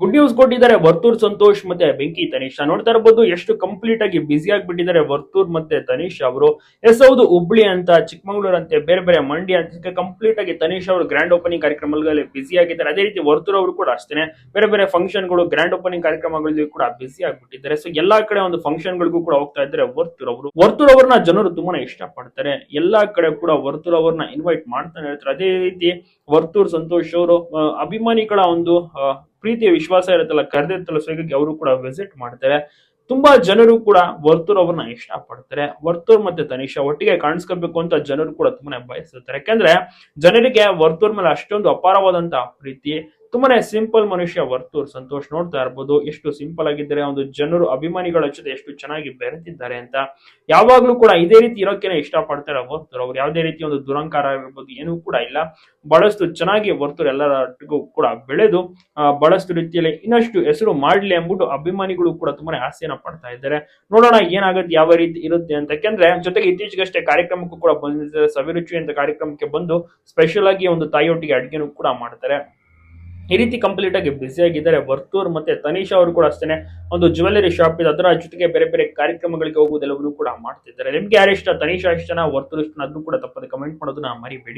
Good news ಕೊಟ್ಟಿದ್ದಾರೆ, ವರ್ತೂರ್ ಸಂತೋಷ್ ಮತ್ತೆ ಬೆಂಕಿ ತನಿಷಾ. ನೋಡ್ತಾ ಇರಬಹುದು ಎಷ್ಟು ಕಂಪ್ಲೀಟ್ ಆಗಿ ಬ್ಯುಸಿ ಆಗಿಬಿಟ್ಟಿದ್ದಾರೆ ವರ್ತೂರ್ ಮತ್ತೆ ತನಿಷ್ ಅವರು. ಎಸ್ ಹೌದು, ಹುಬ್ಳಿ ಅಂತ, ಚಿಕ್ಕಮಗಳೂರು ಅಂತೆ, ಬೇರೆ ಬೇರೆ ಮಂಡಿ ಅಂತ ಕಂಪ್ಲೀಟ್ ಆಗಿ ತನಿಷ್ ಅವರು ಗ್ರ್ಯಾಂಡ್ ಓಪನಿಂಗ್ ಕಾರ್ಯಕ್ರಮಗಳಲ್ಲಿ ಬ್ಯುಸಿ ಆಗಿದ್ದಾರೆ. ಅದೇ ರೀತಿ ವರ್ತೂರ್ ಅವರು ಕೂಡ ಅಷ್ಟೇ ಬೇರೆ ಬೇರೆ ಫಂಕ್ಷನ್ಗಳು ಗ್ರ್ಯಾಂಡ್ ಓಪನಿಂಗ್ ಕಾರ್ಯಕ್ರಮಗಳಲ್ಲಿ ಕೂಡ ಬ್ಯುಸಿ ಆಗಿಬಿಟ್ಟಿದ್ದಾರೆ. ಸೊ ಎಲ್ಲಾ ಕಡೆ ಒಂದು ಫಂಕ್ಷನ್ ಗಳಿಗೂ ಕೂಡ ಹೋಗ್ತಾ ಇದ್ದಾರೆ ವರ್ತೂರ್ ಅವರು. ವರ್ತೂರ್ ಅವ್ರನ್ನ ಜನರು ತುಂಬಾನೇ ಇಷ್ಟಪಡ್ತಾರೆ. ಎಲ್ಲಾ ಕಡೆ ಕೂಡ ವರ್ತೂರ್ ಅವ್ರನ್ನ ಇನ್ವೈಟ್ ಮಾಡ್ತಾನೆ ಇರ್ತಾರೆ. ಅದೇ ರೀತಿ ವರ್ತೂರ್ ಸಂತೋಷ್ ಅವರು ಅಭಿಮಾನಿಗಳ ಒಂದು ಪ್ರೀತಿಯ ವಿಶ್ವಾಸ ಇರುತ್ತಲ್ಲ ಕರೆದಿರ್ತಲ್ಲ ಸೊ ಹೀಗಾಗಿ ಅವರು ಕೂಡ ವಿಸಿಟ್ ಮಾಡ್ತಾರೆ. ತುಂಬಾ ಜನರು ಕೂಡ ವರ್ತೂರ್ ಅವ್ರನ್ನ ಇಷ್ಟಪಡ್ತಾರೆ. ವರ್ತೂರ್ ಮತ್ತೆ ತನಿಷಾ ಒಟ್ಟಿಗೆ ಕಾಣಿಸ್ಕೋಬೇಕು ಅಂತ ಜನರು ಕೂಡ ತುಂಬಾನೇ ಬಯಸುತ್ತಾರೆ ಯಾಕಂದ್ರೆ ಜನರಿಗೆ ವರ್ತೂರ್ ಮೇಲೆ ಅಷ್ಟೊಂದು ಅಪಾರವಾದಂತ ಪ್ರೀತಿ ತುಂಬಾನೇ ಸಿಂಪಲ್ ಮನುಷ್ಯ ವರ್ತೂರ್ ಸಂತೋಷ್ ನೋಡ್ತಾ ಇರ್ಬೋದು. ಎಷ್ಟು ಸಿಂಪಲ್ ಆಗಿದ್ದಾರೆ ಒಂದು ಜನರು ಅಭಿಮಾನಿಗಳ ಜೊತೆ ಎಷ್ಟು ಚೆನ್ನಾಗಿ ಬೆರೆತಿದ್ದಾರೆ ಅಂತ ಯಾವಾಗ್ಲೂ ಕೂಡ ಇದೇ ರೀತಿ ಇರೋಕೆನೆ ಇಷ್ಟಪಡ್ತಾರೆ ವರ್ತೂರ್ ಅವ್ರು ಯಾವುದೇ ರೀತಿ ಒಂದು ದುರಂಕಾರ ಆಗಿರ್ಬೋದು, ಏನೂ ಕೂಡ ಇಲ್ಲ. ಬಹಳಷ್ಟು ಚೆನ್ನಾಗಿ ವರ್ತೂರ್ ಎಲ್ಲರಿಗೂ ಕೂಡ ಬೆಳೆದು ಬಹಳಷ್ಟು ರೀತಿಯಲ್ಲಿ ಇನ್ನಷ್ಟು ಹೆಸರು ಮಾಡ್ಲಿ ಅಂದ್ಬಿಟ್ಟು ಅಭಿಮಾನಿಗಳು ಕೂಡ ತುಂಬಾನೇ ಆಸೆಯನ್ನ ಪಡ್ತಾ ಇದ್ದಾರೆ. ನೋಡೋಣ ಏನಾಗುತ್ತೆ, ಯಾವ ರೀತಿ ಇರುತ್ತೆ ಅಂತ. ಯಾಕಂದ್ರೆ ಜೊತೆಗೆ ಇತ್ತೀಚೆಗಷ್ಟೇ ಕಾರ್ಯಕ್ರಮಕ್ಕೂ ಕೂಡ ಬಂದಿದ್ದಾರೆ ಸವಿರುಚಿ ಅಂತ ಕಾರ್ಯಕ್ರಮಕ್ಕೆ ಬಂದು ಸ್ಪೆಷಲ್ ಆಗಿ ಒಂದು ತಾಯಿಯೊಟ್ಟಿಗೆ ಅಡುಗೆನೂ ಕೂಡ ಮಾಡ್ತಾರೆ. ಈ ರೀತಿ ಕಂಪ್ಲೀಟ್ ಆಗಿ ಬ್ಯುಸಿ ಆಗಿದ್ದಾರೆ. ವರ್ತೂರ್ ಮತ್ತೆ ತನೀಶಾ ಅವರು ಕೂಡ ಅಷ್ಟೇ ಒಂದು ಜ್ಯುವೆಲರಿ ಶಾಪ್ ಇದೆ. ಅದರ ಜೊತೆಗೆ ಬೇರೆ ಬೇರೆ ಕಾರ್ಯಕ್ರಮಗಳಿಗೆ ಹೋಗುವುದೆಲ್ಲವನ್ನೂ ಕೂಡ ಮಾಡ್ತಿದ್ದಾರೆ. ನಿಮ್ಗೆ ಯಾರಿಷ್ಟ ಇಷ್ಟ? ತನೀಶಾ ಇಷ್ಟನ ವರ್ತೂರ್ ಇಷ್ಟನ ಅದನ್ನು ಕೂಡ ತಪ್ಪದೆ ಕಮೆಂಟ್ ಮಾಡೋದನ್ನ ಮರಿಬೇಡಿ.